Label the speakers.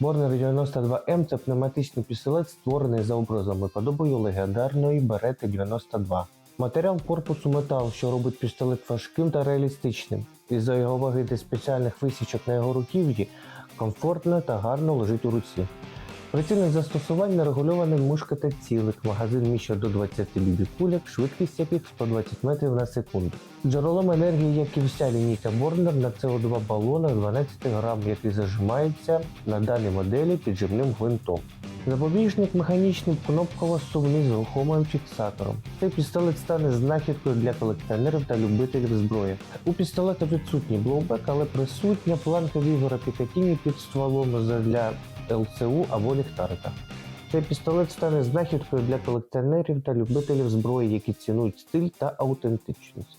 Speaker 1: Борнер 92М це пневматичний пістолет, створений за образом і подобою легендарної Берети 92. Матеріал корпусу метал, що робить пістолет важким та реалістичним. Із-за його ваги та спеціальних висічок на його руків'ї комфортно та гарно лежить у руці. Прицільних застосувань нерегульований мушка та цілик, магазин міща до 20 любі кульок, швидкість яких 120 метрів на секунду. Джерелом енергії, як і вся лінійка Борнер на CO2 балонах 12 грам, який зажимається на даній моделі підживним гвинтом. Запобіжник механічний кнопково-сувний з рухомим фіксатором. Цей пістолет стане знахідкою для колекціонерів та любителів зброї. У пістолета відсутній блоубек, але присутня планка Вігора Пікатіні під стволом для ЛЦУ або ліхтарика. Цей пістолет стане знахідкою для колекціонерів та любителів зброї, які цінують стиль та аутентичність.